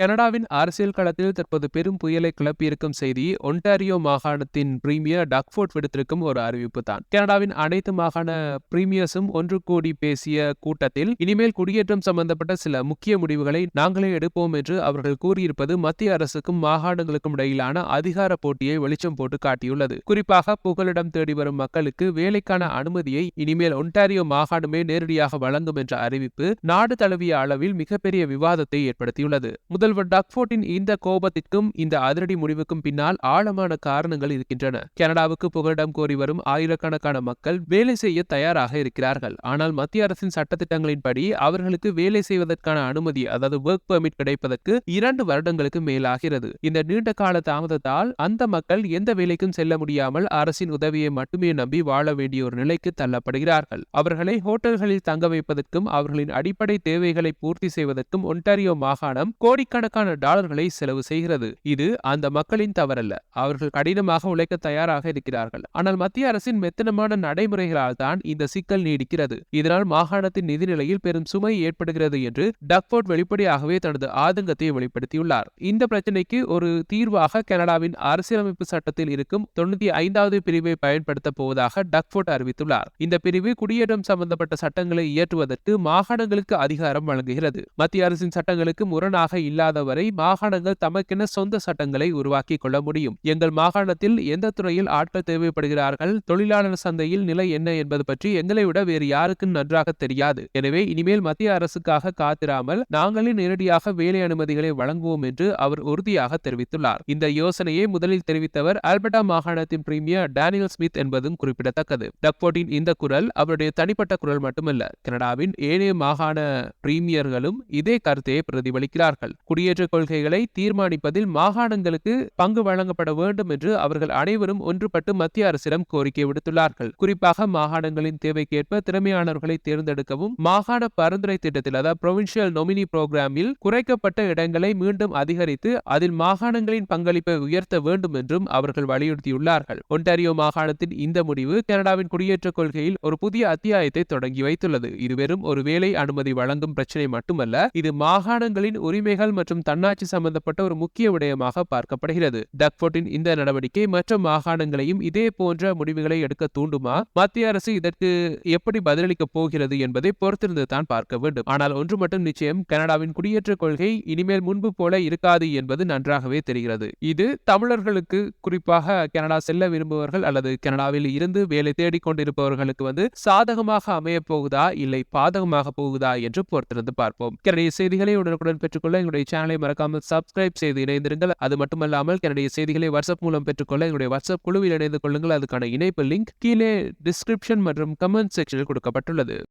கனடாவின் அரசியல் களத்தில் தற்போது பெரும் புயலை கிளப்பியிருக்கும் செய்தி ஒன்டாரியோ மாகாணத்தின் பிரீமியர் டக்ஃபோர்ட் விடுத்திருக்கும் ஒரு அறிவிப்பு தான். கனடாவின் அனைத்து மாகாண பிரீமியர்ஸும் ஒன்று கூடி பேசிய கூட்டத்தில் இனிமேல் குடியேற்றம் சம்பந்தப்பட்ட சில முக்கிய முடிவுகளை நாங்களே எடுப்போம் என்று அவர்கள் கூறியிருப்பது மத்திய அரசுக்கும் மாகாணங்களுக்கும் இடையிலான அதிகார போட்டியை வெளிச்சம் போட்டு காட்டியுள்ளது. குறிப்பாக புகலிடம் தேடி வரும் மக்களுக்கு வேலைக்கான அனுமதியை இனிமேல் ஒன்டாரியோ மாகாணமே நேரடியாக வழங்கும் என்ற அறிவிப்பு நாடு தழுவிய அளவில் மிகப்பெரிய விவாதத்தை ஏற்படுத்தியுள்ளது. முதல் முதல்வர் டக்ஃபோர்டின் இந்த கோபத்திற்கும் இந்த அதிரடி முடிவுக்கும் பின்னால் ஆழமான காரணங்கள் இருக்கின்றன. கனடாவுக்கு புகலிடம் கோரி வரும் ஆயிரக்கணக்கான மக்கள் வேலை செய்ய தயாராக இருக்கிறார்கள். ஆனால் மத்திய அரசின் சட்டத்திட்டங்களின்படி அவர்களுக்கு வேலை செய்வதற்கான அனுமதி அதாவது ஒர்க் பெர்மிட் கிடைப்பதற்கு இரண்டு வருடங்களுக்கு மேலாகிறது. இந்த நீண்ட கால தாமதத்தால் அந்த மக்கள் எந்த வேலைக்கும் செல்ல முடியாமல் அரசின் உதவியை மட்டுமே நம்பி வாழ வேண்டிய ஒரு நிலைக்கு தள்ளப்படுகிறார்கள். அவர்களை ஹோட்டல்களில் தங்க வைப்பதற்கும் அவர்களின் அடிப்படை தேவைகளை பூர்த்தி செய்வதற்கும் ஒன்டாரியோ மாகாணம் லட்சக்கணக்கான டாலர்களை செலவு செய்கிறது. இது அந்த மக்களின் தவறல்ல. அவர்கள் கடினமாக உழைக்க தயாராக இருக்கிறார்கள். ஆனால் மத்திய அரசின் மெத்தனமான நடைமுறைகளால் தான் இந்த சிக்கல் நீடிக்கிறது. இதனால் மாகாணத்தின் நிதிநிலையில் பெரும் சுமை ஏற்படுகிறது என்று டக்ஃபோர்ட் வெளிப்படையாகவே தனது ஆதங்கத்தை வெளிப்படுத்தியுள்ளார். இந்த பிரச்சனைக்கு ஒரு தீர்வாக கனடாவின் அரசியலமைப்பு சட்டத்தில் இருக்கும் தொண்ணூத்தி ஐந்தாவது பிரிவை பயன்படுத்த போவதாக டக்ஃபோர்ட் அறிவித்துள்ளார். இந்த பிரிவு குடியேற்றம் சம்பந்தப்பட்ட சட்டங்களை இயற்றுவதற்கு மாகாணங்களுக்கு அதிகாரம் வழங்குகிறது. மத்திய அரசின் சட்டங்களுக்கு முரணாக இல்லாதவரை மாகாணங்கள் தமக்கென சொந்த சட்டங்களை உருவாக்கிக் கொள்ள முடியும். எங்கள் மாகாணத்தில் எந்த துறையில் ஆட்கள் தேவைப்படுகிறார்கள்? தொழிலாளர் சந்தையில் நிலை என்ன என்பது பற்றி எங்களை விட வேறு யாருக்கும் நன்றாக தெரியாது. எனவே இனிமேல் மத்திய அரசுக்காக காத்திராமல் நாங்களே நேரடியாக வேலை அனுமதிகளை வழங்குவோம் என்று அவர் உறுதியாக தெரிவித்துள்ளார். இந்த யோசனையை முதலில் தெரிவித்தவர் ஆல்பர்டா மாகாணத்தின் பிரீமியர் டேனியல் ஸ்மித் என்பதும் குறிப்பிடத்தக்கது. டக்போர்டின் இந்த குரல் அவருடைய தனிப்பட்ட குரல் மட்டுமல்ல கனடாவின் ஏனைய மாகாண பிரீமியர்களும் இதே கருத்தையை பிரதிபலிக்கிறார்கள். குடியேற்ற கொள்கைகளை தீர்மானிப்பதில் மாகாணங்களுக்கு பங்கு வழங்கப்பட வேண்டும் என்று அவர்கள் அனைவரும் ஒன்றுபட்டு மத்திய அரசிடம் கோரிக்கை விடுத்துள்ளார்கள். குறிப்பாக மாகாணங்களின் தேவைக்கேற்ப திறமையானவர்களை தேர்ந்தெடுக்கவும் மாகாண பரிந்துரை திட்டத்தில் அதாவது ப்ரொவின்சியல் நொமினி புரோகிராமில் குறைக்கப்பட்ட இடங்களை மீண்டும் அதிகரித்து அதில் மாகாணங்களின் பங்களிப்பை உயர்த்த வேண்டும் என்றும் அவர்கள் வலியுறுத்தியுள்ளார்கள். ஒன்டாரியோ மாகாணத்தின் இந்த முடிவு கனடாவின் குடியேற்ற கொள்கையில் ஒரு புதிய அத்தியாயத்தை தொடங்கி வைத்துள்ளது. இது வெறும் ஒரு வேலை அனுமதி வழங்கும் பிரச்சனை மட்டுமல்ல இது மாகாணங்களின் உரிமைகள் மற்றும் மற்றும் தன்னாட்சி சம்பந்தப்பட்ட ஒரு முக்கிய விடயமாக பார்க்கப்படுகிறது. டக்ஃபோர்ட்டின் இந்த நடவடிக்கை மற்ற மாகாணங்களையும் இதே போன்ற முடிவுகளை எடுக்க தூண்டுமா? மத்திய அரசு இதற்கு எப்படி பதிலளிக்கப் போகிறது என்பதை பொறுத்திருந்து தான் பார்க்க வேண்டும். ஆனால் ஒன்று மட்டும் நிச்சயம் கனடாவின் குடியேற்ற கொள்கை இனிமேல் முன்பு போல இருக்காது என்பது நன்றாகவே தெரிகிறது. இது தமிழர்களுக்கு குறிப்பாக கனடா செல்ல விரும்புபவர்கள் அல்லது கனடாவில் இருந்து வேலை தேடிக்கொண்டிருப்பவர்களுக்கு வந்து சாதகமாக அமையப் போகுதா? இல்லை பாதகமாக போகுதா? என்று பொறுத்திருந்து பார்ப்போம். கனடிய செய்திகளை உடனுக்குடன் பெற்றுக்கொள்ள எங்களுடைய சேனலை மறக்காமல் சப்ஸ்கிரைப் செய்து இணைந்திருங்கள். அது மட்டுமல்லாமல் என்னுடைய செய்திகளை வாட்ஸ்அப் மூலம் பெற்றுக்கொள்ள எங்களுடைய வாட்ஸ்அப் குழுவில் இணைந்து கொள்ளுங்கள். அதுக்கான இணைப்பு லிங்க் கீழே டிஸ்கிரிப்ஷன் மற்றும் கமெண்ட் செக்ஷனில் கொடுக்கப்பட்டுள்ளது.